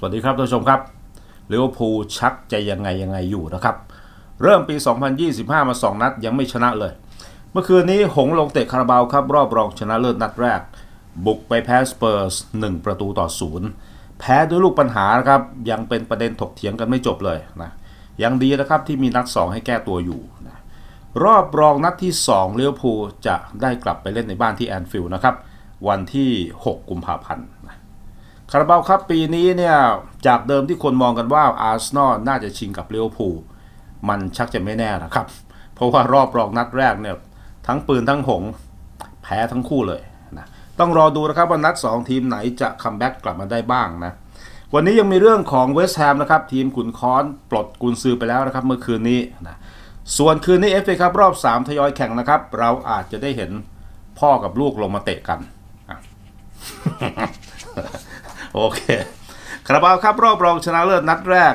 สวัสดีครับท่านผู้ชมครับลิเวอร์พูลชักจะยังไงยังไงอยู่นะครับ เริ่มปี 2025 มา 2 นัดยังไม่ชนะเลย เมื่อคืนนี้หงลงเตะคาราบาวครับ รอบรองชนะเลิศนัดแรก บุกไปแพ้สเปอร์ส 1 ประตูต่อศูนย์แพ้ด้วยลูกปัญหานะครับ ยังเป็นประเด็นถกเถียงกันไม่จบเลยนะยังดีนะครับที่มีนัด 2 ให้แก้ตัวอยู่นะรอบรองนัดที่2ลิเวพูจะได้กลับไปเล่นในบ้านที่แอนฟิลด์นะครับ วันที่ 6 กุมภาพันธ์นะ คาราบาวครับปีนี้เนี่ยจากเดิมที่คนมองกันว่าอาร์เซนอลน่าจะชิงกับเลี้ยวพูมันชักจะไม่แน่นะครับ เพราะว่ารอบรองนัดแรกเนี่ยทั้งปืนทั้งหง แพ้ทั้งคู่เลยนะต้องรอดูนะครับว่านัด 2 ทีมไหนจะคัมแบ็กกลับมาได้บ้างนะวันนี้ยังมีเรื่องของเวสต์แฮมนะครับทีมขุนค้อนปลดกุนซือไปแล้วนะครับเมื่อคืนนี้นะส่วนคืนนี้เอฟเอครับรอบ 3 ทยอยแข่งนะครับ เราอาจจะได้เห็นพ่อกับลูกลงมาเตะกันอะ โอเคคาราบาวครับรอบรองชนะเลิศนัดแรก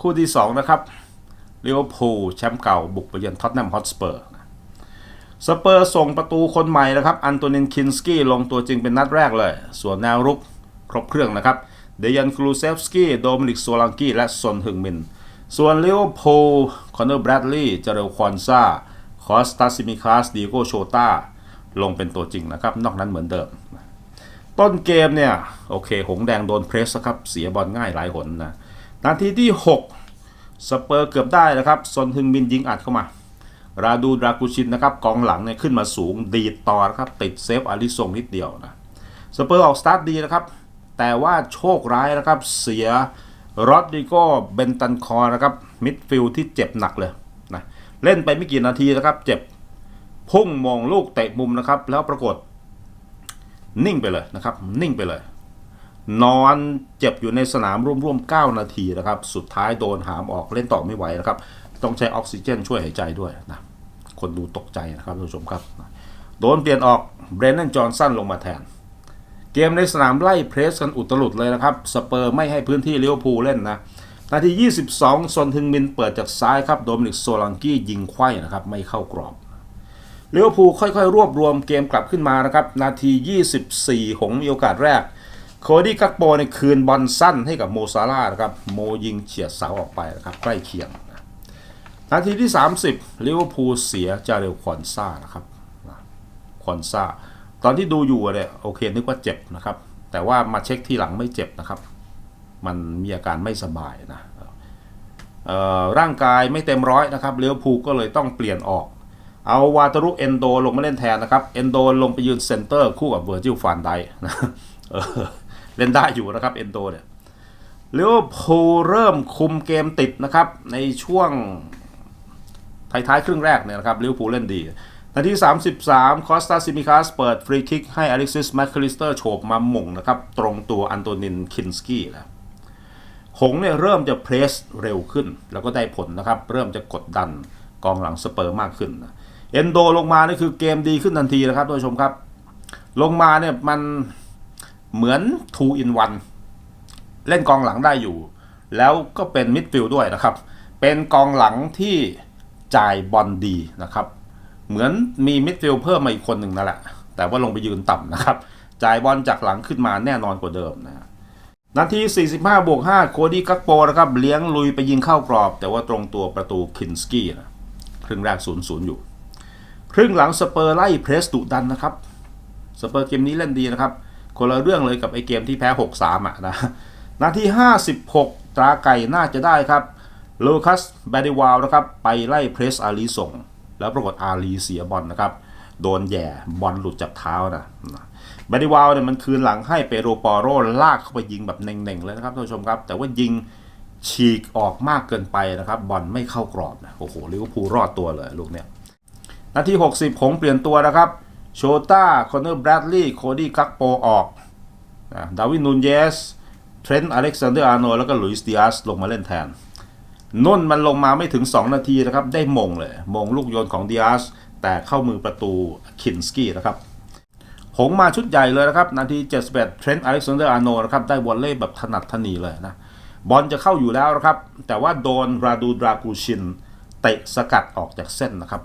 คู่ที่ 2 นะครับลิเวอร์พูลแชมป์เก่าบุกไปเยือนท็อตแนมฮอตสเปอร์สเปอร์ส่งประตูคนใหม่นะครับอันโตนินคินสกี้ลงตัวจริงเป็นนัดแรกเลย ส่วนแนวรุกครบเครื่องนะครับเดยันคลูเซฟสกี้โดมินิกโซลังกี้และซอนฮึงมิน ส่วนลิเวอร์พูลคอนเนอร์แบรดลีย์เจเรลควอนซาคอสตาซิมิคาสดิโกโชตาลงเป็นตัวจริงนะครับ นอกนั้นเหมือนเดิม ต้นเกมเนี่ย โอเค หงแดงโดนเพรสครับ เสียบอลง่ายหลายหนนะนาทีที่ 6 สเปอร์เกือบได้นะครับซอนฮึงมินยิงอัดเข้ามา ราดูดรากูชินนะครับกองหลังเนี่ยขึ้นมาสูงดีดต่อครับ ติดเซฟอาริซงนิดเดียวนะสเปอร์ออกสตาร์ทดีนะครับ แต่ว่าโชคร้ายนะครับ เสียรอดริโกเบนตันคอร์นะครับมิดฟิลด์ที่เจ็บหนักเลยนะเล่นไปไม่กี่นาทีนะครับ เจ็บพุ่งมองลูกเตะมุมนะครับ แล้วปรากฏ นิ่งไปเลยนะครับ นิ่งไปเลย นอนเจ็บอยู่ในสนามร่วมๆ 9 นาทีนะครับ สุดท้ายโดนหามออกเล่นต่อไม่ไหวนะครับ ต้องใช้ออกซิเจนช่วยหายใจด้วยนะ คนดูตกใจนะครับท่านผู้ชมครับ โดนเปลี่ยนออกเบรนนันจอห์นสันลงมาแทน เกมในสนามไล่เพรสกันอุตลุดเลยนะครับ สเปอร์ไม่ให้พื้นที่เลิเวอร์พูลเล่นนะนาที 22ซอนทึงมินเปิดจากซ้ายครับ โดมินิกโซลังกี้ยิงไขว้นะครับ ไม่เข้ากรอบ เลิเวอร์พูค่อยๆ รวบรวมเกมกลับขึ้นมานะครับ นาที 24 หงส์มีโอกาสแรก โคดี้กักโปในคืนบอลสั้นให้กับโมซาร่านะครับ โมยิงเฉียดเสาออกไปนะครับใกล้เคียง นาทีที่ 30ลิเวอร์พูลเสียจาเรลควอนซ่านะครับควอนซ่าตอนที่ดูอยู่เนี่ยโอเคนึกว่าเจ็บนะครับ แต่ว่ามาเช็คทีหลังไม่เจ็บนะครับ มันมีอาการไม่สบายนะร่างกายไม่เต็มร้อยนะครับลิเวอร์พูลก็เลยต้องเปลี่ยนออก เอาวาตารุเอนโดลงมาเล่นแทนนะครับเอนโดลงไปยืนเซนเตอร์คู่กับเวอร์จิลฟานไดนะเออเล่นได้อยู่นะครับเอนโดเนี่ยลิเวอร์พูลเริ่มคุมเกมติดนะครับ ในช่วงท้ายๆครึ่งแรกเนี่ยนะครับลิเวอร์พูลเล่นดีนาที 33 คอสตาซิมิคาสเปิดฟรีคิกให้อเล็กซิสแมคคลิสเตอร์โฉบมาหม่งนะครับ ตรงตัวอันโตนินคินสกี้แล้วหงเนี่ยเริ่มจะเพรสเร็วขึ้น แล้วก็ได้ผลนะครับ เริ่มจะกดดันกองหลังสเปอร์มากขึ้นนะ เอนโดลงมานี่คือเกมดีขึ้นทันทีนะครับท่านผู้ชมครับ ลงมาเนี่ยมันเหมือน2 in 1เล่นกองหลังได้อยู่ แล้วก็เป็นมิดฟิลด์ด้วยนะครับ เป็นกองหลังที่จ่ายบอลดีนะครับ เหมือนมีมิดฟิลด์เพิ่มมาอีกคนหนึ่งนั่นแหละแต่ว่าลงไปยืนต่ำนะครับ จ่ายบอลจากหลังขึ้นมาแน่นอนกว่าเดิมนะนาที 45 บวก 5 โคดี้กักโปนะครับ เลี้ยงลุยไปยิงเข้ากรอบ แต่ว่าตรงตัวประตูคินสกี้นะครึ่งแรก 0-0 อยู่ ครึ่งหลังสเปอร์ไล่เพรสดุดันนะครับสเปอร์เกมนี้เล่นดีนะครับ คนละเรื่องเลยกับไอเกมที่แพ้ 6-3 อะนะนาที 56 ตราไก่น่าจะได้ครับโลคัสแบดิวาลนะครับ ไปไล่เพรสอาลีส่ง แล้วปรากฏอาลีเสียบอลนะครับ โดนแย่บอลหลุดจากเท้านะแบดิวาลเนี่ยมันคืนหลังให้เปโรปอโรลากเข้าไปยิงแบบเน่งๆเลยนะครับท่านผู้ชมครับ แต่ว่ายิงฉีกออกมากเกินไปนะครับ บอลไม่เข้ากรอบนะโอ้โหลิเวอร์พูลรอดตัวเลยลูกเนี้ย นาที 60หงเปลี่ยนตัวนะครับ โชต้า คอนเนอร์ แบรดลีย์ โคดี้คักโป ออก ดาวิน นูนเยส เทรนต์ อเล็กซานเดอร์ อาร์โน แล้วก็ลุยส์ ดิอาส ลงมาเล่นแทนนุ่นมันลงมาไม่ถึง 2 นาทีนะครับ ได้มงเลย มงลูกโยนของ ดิอาส แต่เข้ามือประตู คินสกี้ นะครับหงมาชุดใหญ่เลยนะครับ นาที 71 เทรนต์ อเล็กซานเดอร์ อาร์โน นะครับ ได้วอลเล่แบบถนัดถนีเลยนะ บอลจะเข้าอยู่แล้วนะครับ แต่ว่าโดนราดูดรากูชิน เตะสกัดออกจากเส้นนะครับ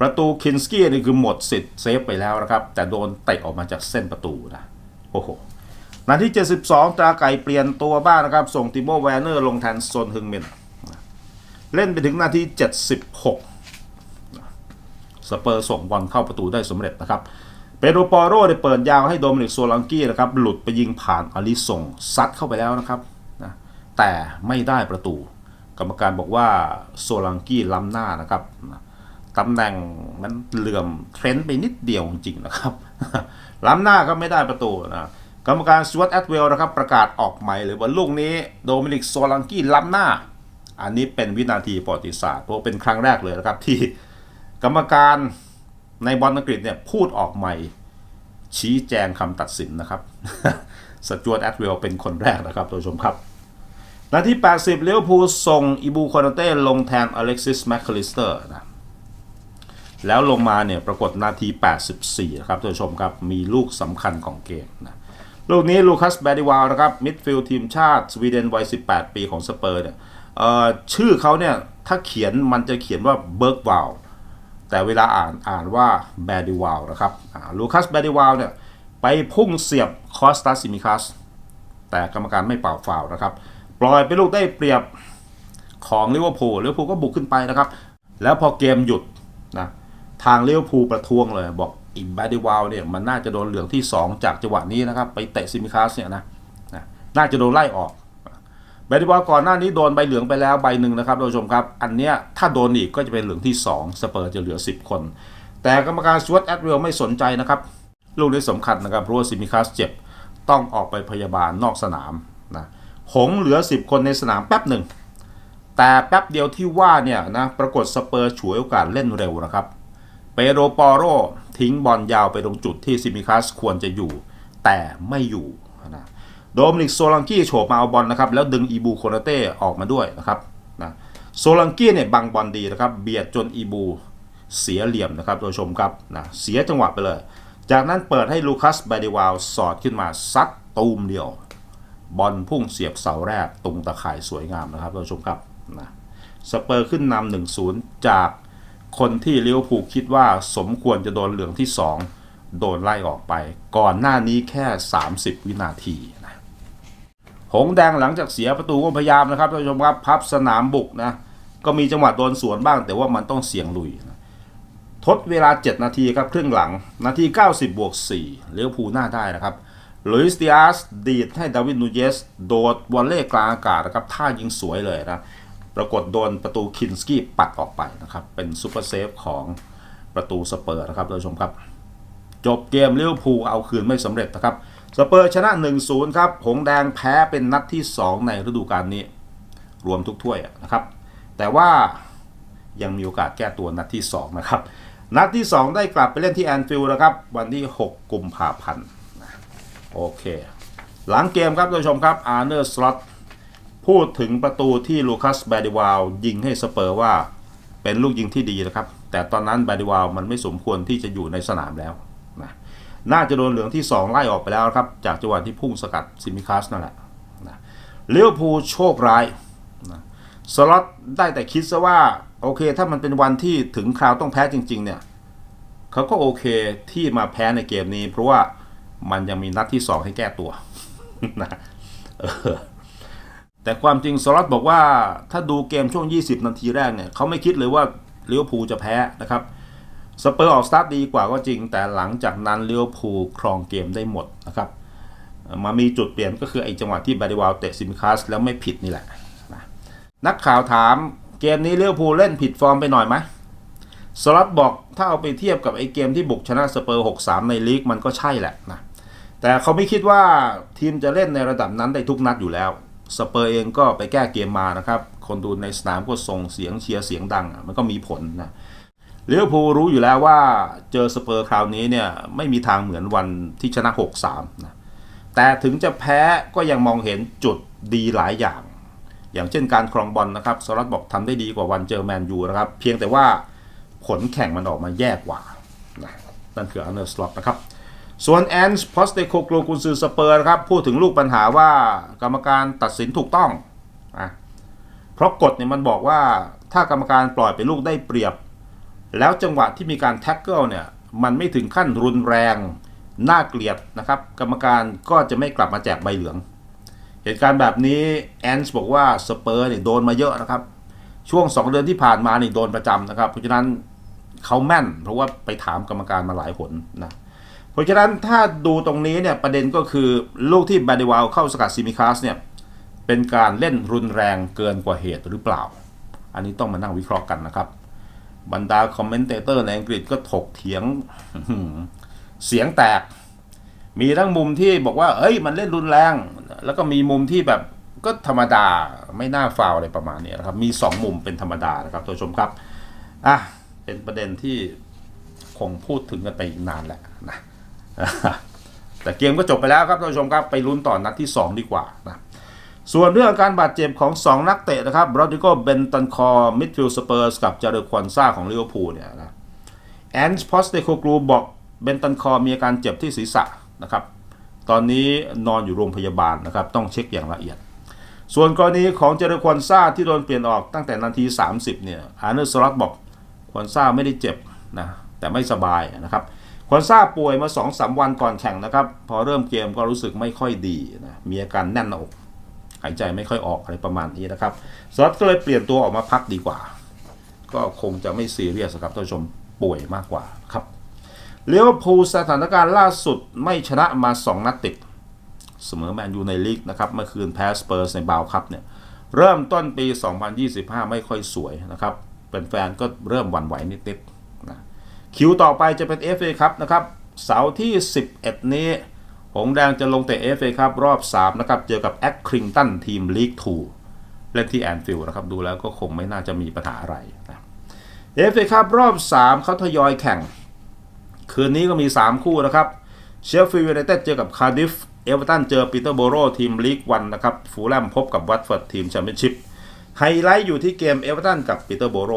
ประตูคินสกี้นี่คือหมดสิทธิ์เซฟไปแล้วนะครับ แต่โดนเตะออกมาจากเส้นประตูนะโอ้โหนาที 72 ตราไก่เปลี่ยนตัวบ้างนะครับ ส่งติโมแวนเนอร์ลงแทนโซนฮึงมินเล่นไปถึงนาที 76 สเปอร์ส่งบอลเข้าประตูได้สำเร็จนะครับ เปโดปอโรได้เปิดยาวให้โดมินิกโซลังกี้นะครับ หลุดไปยิงผ่านอลิส่งซัดเข้าไปแล้วนะครับนะแต่ไม่ได้ประตู กรรมการบอกว่าโซลังกี้ล้ำหน้านะครับนะ ตำแหน่งมันเหลื่อมเทรนด์ไปนิดเดียวจริงๆนะครับ ล้ำหน้าก็ไม่ได้ประตูนะกรรมการสวตแอดเวลนะครับประกาศออกใหมายเลยว่าลูกนี้โดมินิกโซลังกี้ล้ำหน้า อันนี้เป็นวินาทีประวัติศาสตร์เพราะเป็นครั้งแรกเลยนะครับที่กรรมการในบอลอังกฤษเนี่ยพูดออกใหม่ ชี้แจงคำตัดสินนะครับสจวตแอดเวลเป็นคนแรกนะครับตัวชมครับนาที 80 เลี้ยวภูส่งอิบูคอนเต้ลงแทนอเล็กซิสแมคคลิสเตอร์นะ แล้วลงมาเนี่ยปรากฏนาที 84 นะครับท่านผู้ชมครับ มีลูกสำคัญของเกมนะลูกนี้ลูคัสแบดิวาลนะครับมิดฟิลด์ทีมชาติสวีเดนวัย 18 ปีของสเปอร์เนี่ยชื่อเขาเนี่ยถ้าเขียนมันจะเขียนว่าเบิร์กวาลแต่เวลาอ่านอ่านว่าแบดิวาลนะครับลูคัสแบดิวาลเนี่ยไปพุ่งเสียบคอสตาซิมิคัสแต่กรรมการไม่เป่าฟาวนะครับ ปล่อยไปลูกได้เปรียบของลิเวอร์พูลลิเวอร์พูลก็บุกขึ้นไปนะครับ แล้วพอเกมหยุดนะ ทางเลิเวอร์พูประท้วงเลย บอกอิมบาดิวาลเนี่ยมันน่าจะโดนเหลืองที่ 2 จากจังหวะนี้นะครับไปเตะซิมิคัสเนี่ยนะนะน่าจะโดนไล่ออกบาดิวาลก่อนหน้านี้โดนใบเหลืองไปแล้วใบหนึ่งนะครับท่านผู้ชมครับ อันเนี้ยถ้าโดนอีกก็จะเป็นเหลืองที่ 2 สเปอร์จะเหลือ 10 คน แต่กรรมการสวตแอดเวลไม่สนใจนะครับ ลูกนี้สำคัญนะครับ เพราะว่าซิมิคัสเจ็บ ต้องออกไปพยาบาลนอกสนามนะหงเหลือ 10 คนในสนามแป๊บหนึ่ง แต่แป๊บเดียวที่ว่าเนี่ยนะปรากฏสเปอร์ฉวยโอกาสเล่นเร็วนะครับ เปโรปอโรทิ้งบอลยาวไปตรงจุดที่ซิมิคัสควรจะอยู่ แต่ไม่อยู่นะโดมินิกโซลังกี้โฉบมาเอาบอลนะครับ แล้วดึงอีบูโคนาเต้ออกมาด้วยนะครับนะโซลังกี้เนี่ยบังบอลดีนะครับ เบียดจนอีบูเสียเหลี่ยมนะครับตัวชมครับนะเสียจังหวะไปเลย จากนั้นเปิดให้ลูคัสไบเดวาลสอดขึ้นมาซัดตูมเดียว บอลพุ่งเสียบเสาแรกตรงตะข่ายสวยงามนะครับท่านผู้ชมครับนะสเปอร์ขึ้นนำหนึ่งศูนย์จาก คนที่ลิเวอร์พูลคิดว่าสมควรจะโดนเหลืองที่ 2 โดนไล่ออกไป ก่อนหน้านี้แค่ 30 วินาทีนะหงแดงหลังจากเสียประตูก็พยายามนะครับท่านผู้ชมครับพับสนามบุกนะก็มีจังหวะโดนสวนบ้าง แต่ว่ามันต้องเสี่ยงลุยนะทดเวลา 7 นาทีครับครึ่งหลัง นาที 90 บวก4ลิเวอร์พูลหน้าได้นะครับลุยส์ดิอาสดีดให้ดาวิดนูเยส โดดวอลเล่กลางอากาศนะครับท่ายิงสวยเลยนะ ปรากฏโดนประตูคินสกี้ปัดออกไปนะครับ เป็นซูเปอร์เซฟของประตูสเปอร์นะครับท่านผู้ชมครับ จบเกมเลิเวอร์พูเอาคืนไม่สำเร็จนะครับสเปอร์ชนะ 1-0 ครับ หงแดงแพ้เป็นนัดที่ 2 ในฤดูกาลนี้ รวมทุกถ้วยนะครับ แต่ว่ายังมีโอกาสแก้ตัวนัดที่ 2 นะครับ นัดที่ 2 ได้กลับไปเล่นที่แอนฟิลด์นะครับ วันที่ 6 กุมภาพันธ์โอเค หลังเกมครับท่านผู้ชมครับอาร์เนอร์สล็อต พูดถึงประตูที่ลูคัสแบดิวาลยิงให้สเปอร์ว่าเป็นลูกยิงที่ดีนะครับ แต่ตอนนั้นแบดิวาลมันไม่สมควรที่จะอยู่ในสนามแล้วนะน่าจะโดนเหลืองที่ 2 ไล่ออกไปแล้วครับ จากจังหวะที่พุ่งสกัดซิมิคัสนั่นแหละนะเลี้ยวภูโชคร้ายนะสล็อตได้แต่คิดซะว่าโอเค ถ้ามันเป็นวันที่ถึงคราวต้องแพ้จริง ๆ เนี่ยเขาก็โอเคที่มาแพ้ในเกมนี้ เพราะว่ามันยังมีนัดที่ 2 ให้แก้ตัวนะเออ แต่ความจริงสลอตบอกว่าถ้าดูเกมช่วง 20 นาทีแรกเนี่ยเขาไม่คิดเลยว่าเลิเวอร์พูจะแพ้นะครับสเปอร์ออกสตาร์ทดีกว่าก็จริง แต่หลังจากนั้นเลิเวอร์พูครองเกมได้หมดนะครับมามีจุดเปลี่ยนก็คือไอ้จังหวะที่บาดิวาลเตะซิมิคัสแล้วไม่ผิดนี่แหละนะนักข่าวถามเกมนี้เลิเวอร์พูเล่นผิดฟอร์มไปหน่อยไหมสล็อตบอกถ้าเอาไปเทียบกับไอ้เกมที่บุกชนะสเปอร์ 6-3 ในลีกมันก็ใช่แหละนะแต่เขาไม่คิดว่าทีมจะเล่นในระดับนั้นได้ทุกนัดอยู่แล้ว สเปอร์เองก็ไปแก้เกมมานะครับ คนดูในสนามก็ส่งเสียงเชียร์เสียงดังอะมันก็มีผลนะเลิเวอร์พูรู้อยู่แล้วว่าเจอสเปอร์คราวนี้เนี่ยไม่มีทางเหมือนวันที่ชนะ 6-3นะแต่ถึงจะแพ้ก็ยังมองเห็นจุดดีหลายอย่าง อย่างเช่นการครองบอลนะครับสล็อตบอกทำได้ดีกว่าวันเจอแมนยูนะครับ เพียงแต่ว่าผลแข่งมันออกมาแย่กว่านะนั่นคืออันเดอร์สล็อตนะครับ ส่วนแอนส์พอสเตโคกลูกุนซือสเปอร์ครับ พูดถึงลูกปัญหาว่ากรรมการตัดสินถูกต้องอะเพราะกฎเนี่ยมันบอกว่าถ้ากรรมการปล่อยไปลูกได้เปรียบ แล้วจังหวะที่มีการแท็กเกิลเนี่ย มันไม่ถึงขั้นรุนแรงน่าเกลียดนะครับ กรรมการก็จะไม่กลับมาแจกใบเหลือง เหตุการณ์แบบนี้แอนส์บอกว่าสเปอร์เนี่ยโดนมาเยอะนะครับ ช่วง 2 เดือนที่ผ่านมานี่โดนประจำนะครับ เพราะฉะนั้นเขาแม่นเพราะว่าไปถามกรรมการมาหลายหนนะ เพราะฉะนั้นถ้าดูตรงนี้เนี่ยประเด็นก็คือลูกที่แบดวาลเข้าสกัดซิมิคาสเนี่ยเป็นการเล่นรุนแรงเกินกว่าเหตุหรือเปล่า อันนี้ต้องมานั่งวิเคราะห์กันนะครับ บรรดาคอมเมนเตเตอร์ในอังกฤษก็ถกเถียงเสียงแตก มีทั้งมุมที่บอกว่า เอ้ย มันเล่นรุนแรง แล้วก็มีมุมที่แบบก็ธรรมดาไม่น่าฟาวอะไรประมาณนี้นะครับ มี 2 มุมเป็นธรรมดานะครับท่านผู้ชมครับอะเป็นประเด็นที่คงพูดถึงกันไปอีกนานแหละนะ แต่เกมก็จบไปแล้วครับท่านผู้ชมครับไปลุ้นต่อนัดที่ 2 ดีกว่านะส่วนเรื่องการบาดเจ็บของ 2 นักเตะนะครับโรดิโกเบนตันคอร์มิดฟิลด์สเปอร์สกับจารุควอนซ่าของลิเวอร์พูลเนี่ยนะแอนส์พอสเตโคกรูบอกเบนตันคอร์มีอาการเจ็บที่ศีรษะนะครับตอนนี้นอนอยู่โรงพยาบาลนะครับต้องเช็คอย่างละเอียด ส่วนกรณีของเจเรควอนซ่าที่โดนเปลี่ยนออกตั้งแต่นาที 30เนี่ยอาร์เนอร์สล็อตบอกควอนซ่าไม่ได้เจ็บนะแต่ไม่สบายนะครับ คอนซาป่วยมา2-3วันก่อนแข่งนะครับ พอเริ่มเกมก็รู้สึกไม่ค่อยดีนะ มีอาการแน่นหน้าอก หายใจไม่ค่อยออกอะไรประมาณนี้นะครับสล็อตก็เลยเปลี่ยนตัวออกมาพักดีกว่า ก็คงจะไม่ซีเรียสครับท่านผู้ชมป่วยมากกว่าครับเลี้ยวภูสถานการณ์ล่าสุดไม่ชนะมา 2 นัดติด เสมอแมนยูในลีกนะครับ เมื่อคืนแพ้สเปอร์สในบาวครับเนี่ยเริ่มต้นปี 2025 ไม่ค่อยสวยนะครับเป็นแฟนๆก็เริ่มหวั่นไหวนิดๆ คิวต่อไปจะเป็น FA ครับนะครับเสาร์ที่ 11 นี้ หงแดงจะลงเตะ FA ครับรอบ 3 นะครับ เจอกับแอคคริงตันทีมลีก2เล่นที่แอนฟิลด์นะครับ ดูแล้วก็คงไม่น่าจะมีปัญหาอะไรนะ FA ครับรอบ 3 เขาทยอยแข่ง คืนนี้ก็มี 3 คู่นะครับเชฟฟิลด์ยูไนเต็ดเจอกับคาร์ดิฟเอเวอร์ตันเจอปีเตอร์โบโรทีมลีกวันนะครับฟูลแลมพบกับวัตฟอร์ดทีมแชมเปี้ยนชิพไฮไลท์อยู่ที่เกมเอเวอร์ตันกับปีเตอร์โบโร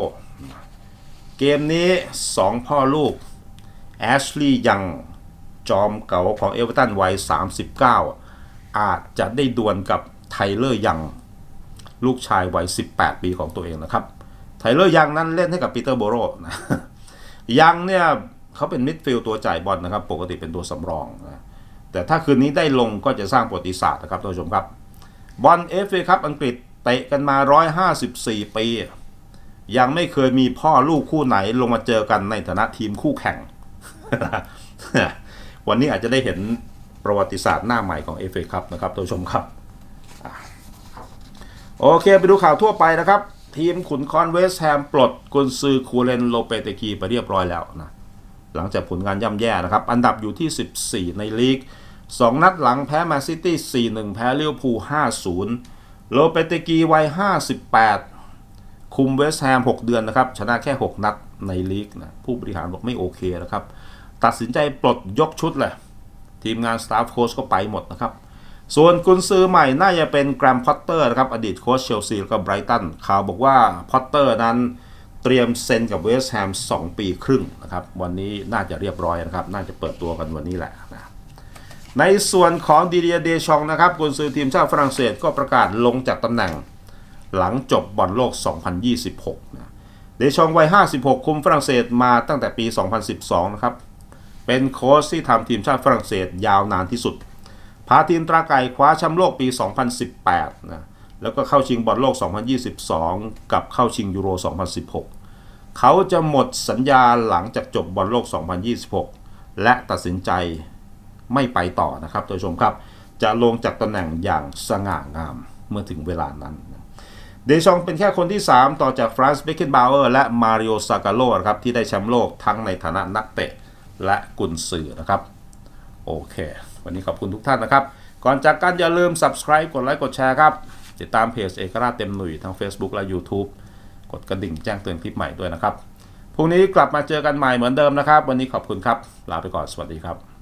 เกมนี้ 2 พ่อลูกแอชลีย์ยังจอมเก่าของเอเวอร์ตันวัย 39 อาจจะได้ดวลกับไทเลอร์ยังลูกชายวัย 18 ปีของตัวเองนะครับ ไทเลอร์ยังนั้นเล่นให้กับปีเตอร์โบโรนะยังเนี่ยเขาเป็นมิดฟิลด์ตัวจ่ายบอลนะครับ ปกติเป็นตัวสำรองนะแต่ถ้าคืนนี้ได้ลงก็จะสร้างประวัติศาสตร์นะครับท่านผู้ชมครับ บอลเอฟเอครับอังกฤษเตะกันมา 154 ปี ยังไม่เคยมีพ่อลูกคู่ไหนลงมาเจอกันในฐานะทีมคู่แข่ง วันนี้อาจจะได้เห็นประวัติศาสตร์หน้าใหม่ของเอฟเอครับนะครับท่านผู้ชมครับ โอเคไปดูข่าวทั่วไปนะครับ ทีมขุนคอนเวสแฮมปลดกุนซือคูเลนโลเปเตกีไปเรียบร้อยแล้วนะหลังจากผลงานย่ำแย่นะครับ อันดับอยู่ที่ 14 ในลีก 2 นัดหลังแพ้แมนซิตี้ 4-1 แพ้ลิเวพู5-0 โลเปเตกีวัย 58 คุมเวสต์แฮม 6 เดือนนะครับ ชนะแค่ 6 นัดในลีกนะผู้บริหารบอกไม่โอเคนะครับ ตัดสินใจปลดยกชุดเลยทีมงานสตาฟโค้ชก็ไปหมดนะครับ ส่วนกุนซือใหม่น่าจะเป็นแกรมพอตเตอร์นะครับ อดีตโค้ชเชลซีแล้วก็ไบรตันข่าวบอกว่าพอตเตอร์นั้นเตรียมเซ็นกับเวสต์แฮม 2 ปีครึ่งนะครับ วันนี้น่าจะเรียบร้อยนะครับ น่าจะเปิดตัวกันวันนี้แหละนะในส่วนของดีเดียเดชองนะครับกุนซือทีมชาติฝรั่งเศสก็ประกาศลงจากตำแหน่ง หลังจบบอลโลก 2026นะเดชองวัย 56 คุมฝรั่งเศสมาตั้งแต่ปี 2012 นะครับ เป็นโค้ชที่ทำทีมชาติฝรั่งเศสยาวนานที่สุด พาทีมตราไก่คว้าแชมป์โลกปี 2018 นะ แล้วก็เข้าชิงบอลโลก 2022 กับเข้าชิงยูโร 2016 เขาจะหมดสัญญาหลังจากจบบอลโลก 2026 และตัดสินใจไม่ไปต่อนะครับท่านผู้ชมครับ จะลงจากตำแหน่งอย่างสง่างามเมื่อถึงเวลานั้น เดชองเป็นแค่คนที่ 3 ต่อจากฟรานซ์เบคเกนบาวเออร์และมาริโอซากาโลนะครับที่ได้แชมป์โลกทั้งในฐานะนักเตะและกุนซือนะครับโอเค วันนี้ขอบคุณทุกท่านนะครับ ก่อนจากกันอย่าลืม subscribe กดไลค์กดแชร์ครับ ติดตามเพจเอกราชเต็มหนุ่ยทั้ง Facebook และ YouTube กดกระดิ่งแจ้งเตือนคลิปใหม่ด้วยนะครับพรุ่งนี้กลับมาเจอกันใหม่เหมือนเดิมนะครับ วันนี้ขอบคุณครับ ลาไปก่อนสวัสดีครับ